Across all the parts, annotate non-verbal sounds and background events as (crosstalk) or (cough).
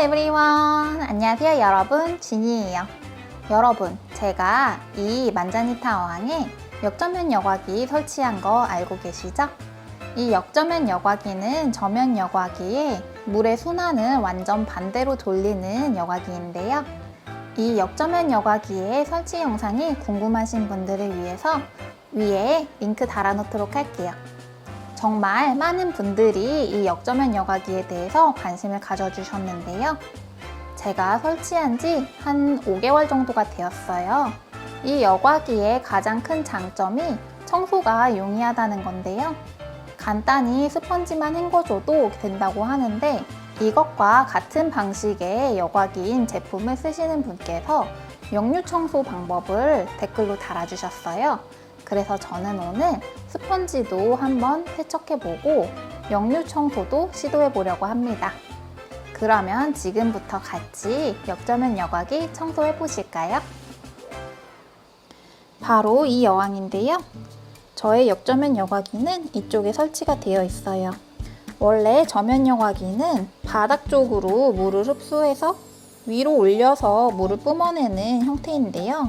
everyone. 안녕하세요, 여러분. 진이에요. 여러분, 제가 이 만자니타 어항에 역전면 여과기 설치한 거 알고 계시죠? 이 역전면 여과기는 저면 여과기에 물의 순환을 완전 반대로 돌리는 여과기인데요. 이 역전면 여과기의 설치 영상이 궁금하신 분들을 위해서 위에 링크 달아놓도록 할게요. 정말 많은 분들이 이 역전면 여과기에 대해서 관심을 가져주셨는데요. 제가 설치한 지 한 5개월 정도가 되었어요. 이 여과기의 가장 큰 장점이 청소가 용이하다는 건데요. 간단히 스펀지만 헹궈줘도 된다고 하는데 이것과 같은 방식의 여과기인 제품을 쓰시는 분께서 역류 청소 방법을 댓글로 달아주셨어요. 그래서 저는 오늘 스펀지도 한번 세척해보고 역류 청소도 시도해보려고 합니다. 그러면 지금부터 같이 역전면 여과기 청소해 보실까요? 바로 이 여왕인데요. 저의 역전면 여과기는 이쪽에 설치가 되어 있어요. 원래 저면 여과기는 바닥 쪽으로 물을 흡수해서 위로 올려서 물을 뿜어내는 형태인데요.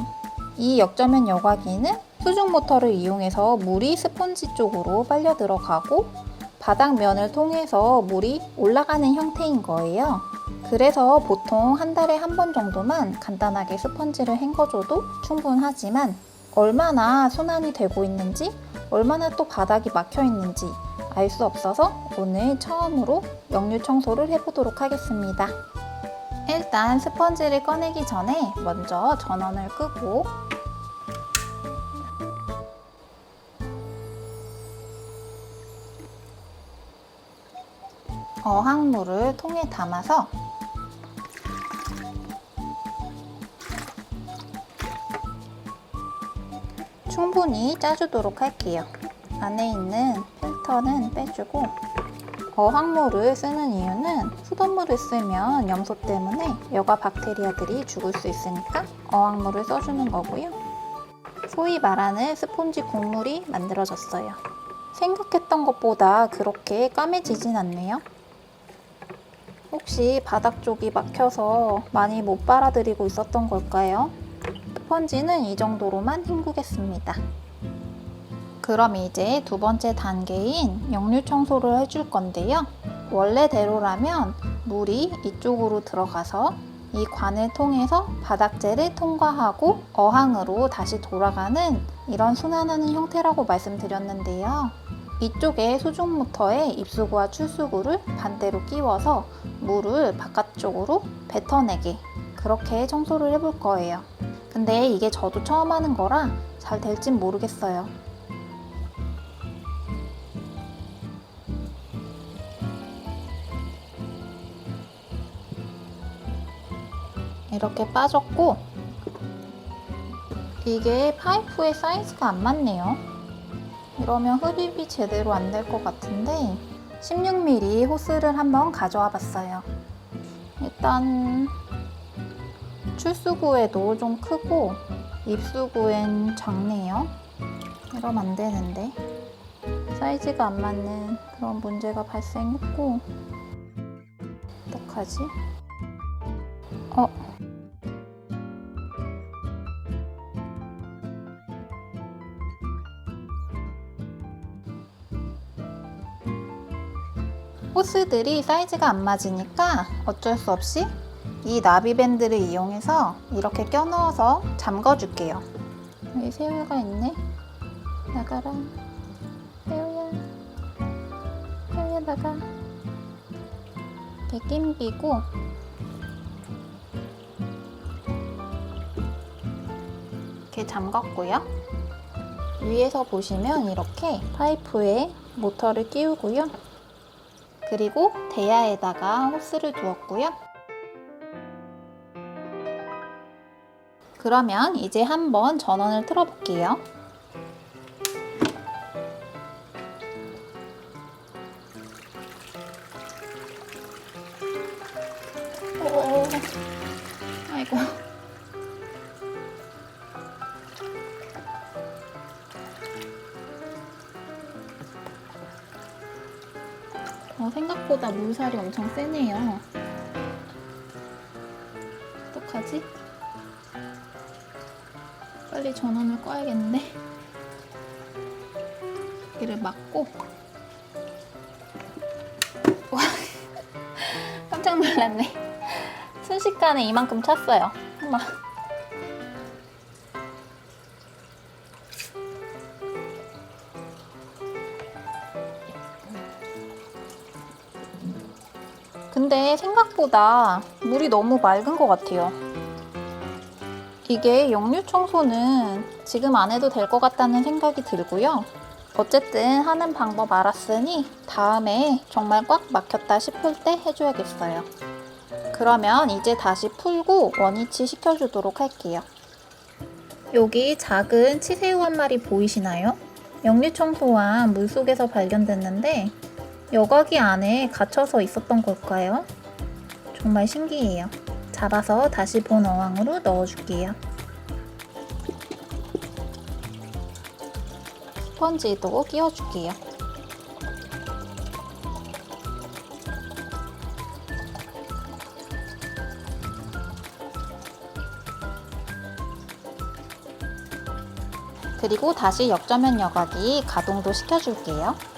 이 역전면 여과기는 수중 모터를 이용해서 물이 스펀지 쪽으로 빨려 들어가고 바닥면을 통해서 물이 올라가는 형태인 거예요. 그래서 보통 한 달에 한 번 정도만 간단하게 스펀지를 헹궈줘도 충분하지만 얼마나 순환이 되고 있는지 얼마나 또 바닥이 막혀 있는지 알 수 없어서 오늘 처음으로 역류 청소를 해보도록 하겠습니다. 일단 스펀지를 꺼내기 전에 먼저 전원을 끄고 어항물을 통에 담아서 충분히 짜주도록 할게요. 안에 있는 필터는 빼주고 어항물을 쓰는 이유는 수돗물을 쓰면 염소 때문에 여과 박테리아들이 죽을 수 있으니까 어항물을 써주는 거고요. 소위 말하는 스폰지 국물이 만들어졌어요. 생각했던 것보다 그렇게 까매지진 않네요. 혹시 바닥 쪽이 막혀서 많이 못 빨아들이고 있었던 걸까요? 스펀지는 이 정도로만 헹구겠습니다. 그럼 이제 두 번째 단계인 역류 청소를 해줄 건데요. 원래대로라면 물이 이쪽으로 들어가서 이 관을 통해서 바닥재를 통과하고 어항으로 다시 돌아가는 이런 순환하는 형태라고 말씀드렸는데요. 이쪽에 수중 모터에 입수구와 출수구를 반대로 끼워서 물을 바깥쪽으로 뱉어내게 그렇게 청소를 해볼 거예요. 근데 이게 저도 처음 하는 거라 잘 될진 모르겠어요. 이렇게 빠졌고 이게 파이프의 사이즈가 안 맞네요. 이러면 흡입이 제대로 안 될 것 같은데 16mm 호스를 한번 가져와 봤어요. 일단 출수구에도 좀 크고 입수구엔 작네요. 이러면 안 되는데 사이즈가 안 맞는 그런 문제가 발생했고 어떡하지? 어? 호스들이 사이즈가 안 맞으니까 어쩔 수 없이 이 나비밴드를 이용해서 이렇게 껴넣어서 잠궈 줄게요. 여기 새우가 있네. 나가라. 새우야. 새우야 나가. 이렇게 낑기고 이렇게 잠갔고요. 위에서 보시면 이렇게 파이프에 모터를 끼우고요. 그리고 대야에다가 호스를 두었고요. 그러면 이제 한번 전원을 틀어 볼게요. 오, 아이고. 어, 생각보다 물살이 엄청 세네요. 어떡하지? 빨리 전원을 꺼야겠는데. 이를 막고. 와, (laughs) 깜짝 놀랐네. 순식간에 이만큼 찼어요. 엄마. 근데 생각보다 물이 너무 맑은 것 같아요. 이게 역류 청소는 지금 안 해도 될 것 같다는 생각이 들고요. 어쨌든 하는 방법 알았으니 다음에 정말 꽉 막혔다 싶을 때 해줘야겠어요. 그러면 이제 다시 풀고 원위치 시켜주도록 할게요. 여기 작은 치새우 한 마리 보이시나요? 역류 청소한 물 속에서 발견됐는데 여과기 안에 갇혀서 있었던 걸까요? 정말 신기해요. 잡아서 다시 본 어항으로 넣어줄게요. 스펀지도 끼워줄게요. 그리고 다시 역전면 여과기 가동도 시켜줄게요.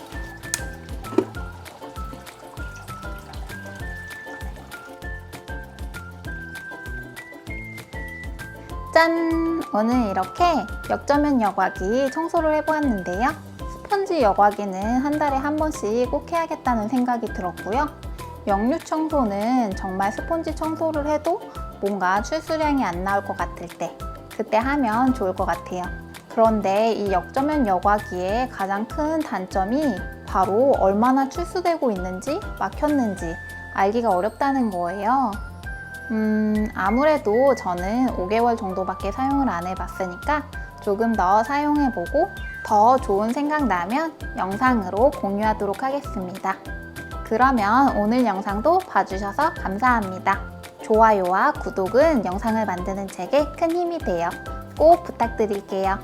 짠! 오늘 이렇게 역전면 여과기 청소를 해보았는데요. 스펀지 여과기는 한 달에 한 번씩 꼭 해야겠다는 생각이 들었고요. 역류 청소는 정말 스펀지 청소를 해도 뭔가 출수량이 안 나올 것 같을 때 그때 하면 좋을 것 같아요. 그런데 이 역전면 여과기의 가장 큰 단점이 바로 얼마나 출수되고 있는지 막혔는지 알기가 어렵다는 거예요. 음, 아무래도 저는 5개월 정도밖에 사용을 안 해봤으니까 조금 더 사용해보고 더 좋은 생각 나면 영상으로 공유하도록 하겠습니다. 그러면 오늘 영상도 봐주셔서 감사합니다. 좋아요와 구독은 영상을 만드는 제게 큰 힘이 돼요. 꼭 부탁드릴게요.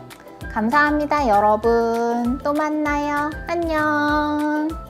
감사합니다, 여러분. 또 만나요. 안녕.